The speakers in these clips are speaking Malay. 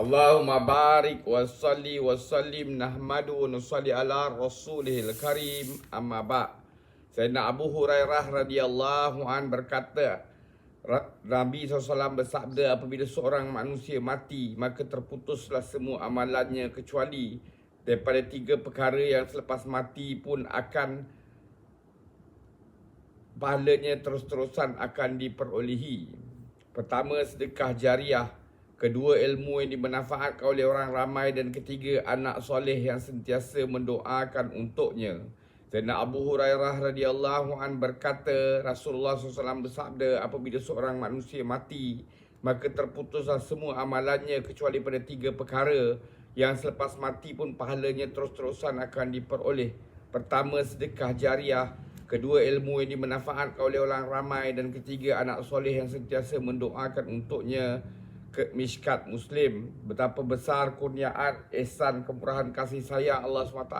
Allahumma barik wa salli wa sallim nahmadu wa nusalli ala rasulihil karim. Amma ba' Sayyidina Abu Hurairah radhiyallahu an berkata Nabi SAW bersabda apabila seorang manusia mati maka terputuslah semua amalannya kecuali daripada tiga perkara yang selepas mati pun akan pahalanya terus-terusan akan diperolehi. Pertama sedekah jariah, kedua ilmu yang dimanfaatkan oleh orang ramai dan ketiga anak soleh yang sentiasa mendoakan untuknya. Sayyidina Abu Hurairah radhiyallahu an berkata Rasulullah SAW bersabda apabila seorang manusia mati maka terputuslah semua amalannya kecuali pada tiga perkara yang selepas mati pun pahalanya terus-terusan akan diperoleh. Pertama sedekah jariah, kedua ilmu yang dimanfaatkan oleh orang ramai dan ketiga anak soleh yang sentiasa mendoakan untuknya ke miskat muslim betapa besar kurniaan ihsan kemurahan kasih sayang Allah SWT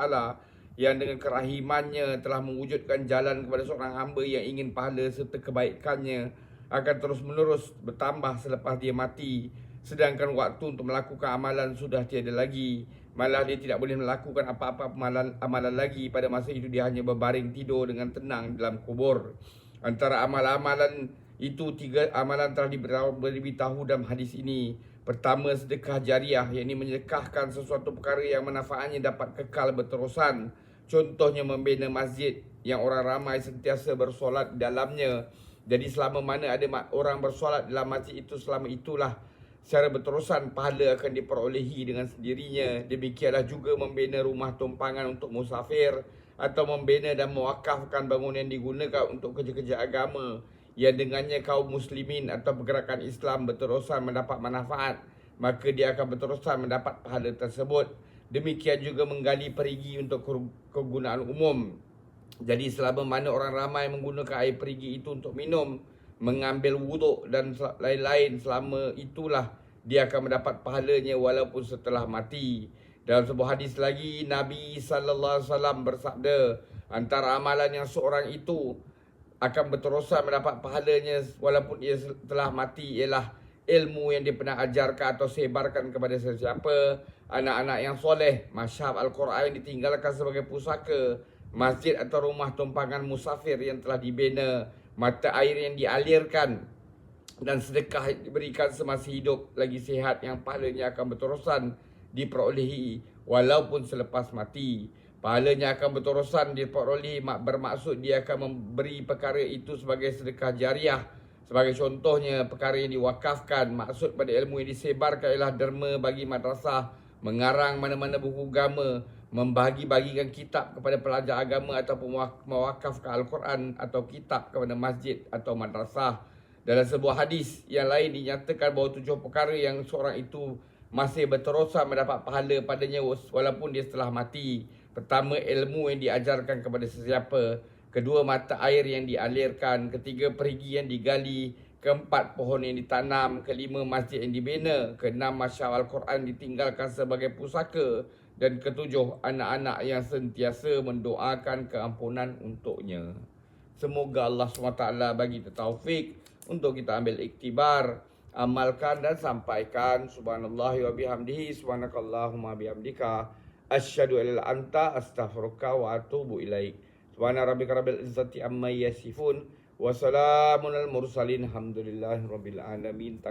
yang dengan kerahimannya telah mewujudkan jalan kepada seorang hamba yang ingin pahala serta kebaikannya akan terus menerus bertambah selepas dia mati. Sedangkan waktu untuk melakukan amalan sudah tiada lagi. Malah dia tidak boleh melakukan apa-apa amalan, amalan lagi. Pada masa itu dia hanya berbaring tidur dengan tenang dalam kubur. Antara amalan-amalan itu tiga amalan telah diberitahu, dalam hadis ini. Pertama sedekah jariah yang ini menyedekahkan sesuatu perkara yang manfaatnya dapat kekal berterusan. Contohnya membina masjid yang orang ramai sentiasa bersolat dalamnya. Jadi selama mana ada orang bersolat dalam masjid itu selama itulah secara berterusan pahala akan diperolehi dengan sendirinya. Demikianlah juga membina rumah tumpangan untuk musafir atau membina dan mewakafkan bangunan yang digunakan untuk kerja-kerja agama yang dengannya kaum muslimin atau pergerakan Islam berterusan mendapat manfaat maka dia akan berterusan mendapat pahala tersebut. Demikian juga menggali perigi untuk kegunaan umum. Jadi selama mana orang ramai menggunakan air perigi itu untuk minum, mengambil wuduk dan lain-lain selama itulah dia akan mendapat pahalanya walaupun setelah mati. Dalam sebuah hadis lagi Nabi sallallahu alaihi wasallam bersabda, antara amalan yang seorang itu akan berterusan mendapat pahalanya walaupun ia telah mati ialah ilmu yang dia pernah ajarkan atau sebarkan kepada sesiapa. Anak-anak yang soleh masyhab al-Quran ditinggalkan sebagai pusaka. Masjid atau rumah tumpangan musafir yang telah dibina. Mata air yang dialirkan dan sedekah diberikan semasa hidup. Lagi sihat yang pahalanya akan berterusan diperolehi walaupun selepas mati. Pahalanya akan berterusan diperolehi mak bermaksud dia akan memberi perkara itu sebagai sedekah jariah. Sebagai contohnya perkara yang diwakafkan maksud pada ilmu yang disebarkan ialah derma bagi madrasah, mengarang mana-mana buku agama, membagi-bagikan kitab kepada pelajar agama ataupun mewak- mewakafkan Al-Quran atau kitab kepada masjid atau madrasah. Dalam sebuah hadis yang lain dinyatakan bahawa tujuh perkara yang seorang itu masih berterusan mendapat pahala padanya walaupun dia setelah mati. Pertama, ilmu yang diajarkan kepada sesiapa. Kedua, mata air yang dialirkan. Ketiga, perigi yang digali. Keempat, pohon yang ditanam. Kelima, masjid yang dibina. Keenam, masyarakat Al-Quran ditinggalkan sebagai pusaka. Dan ketujuh, anak-anak yang sentiasa mendoakan keampunan untuknya. Semoga Allah SWT bagi kita taufik untuk kita ambil iktibar, amalkan dan sampaikan. Subhanallah wa bihamdihi, subhanakallahumma bihamdika. Asyhadu an anta astaghfiruka wa atubu ilaik. Subhana rabbika rabbil izzati amma yasifun wa salamun al mursalin. Alhamdulillahi rabbil alamin.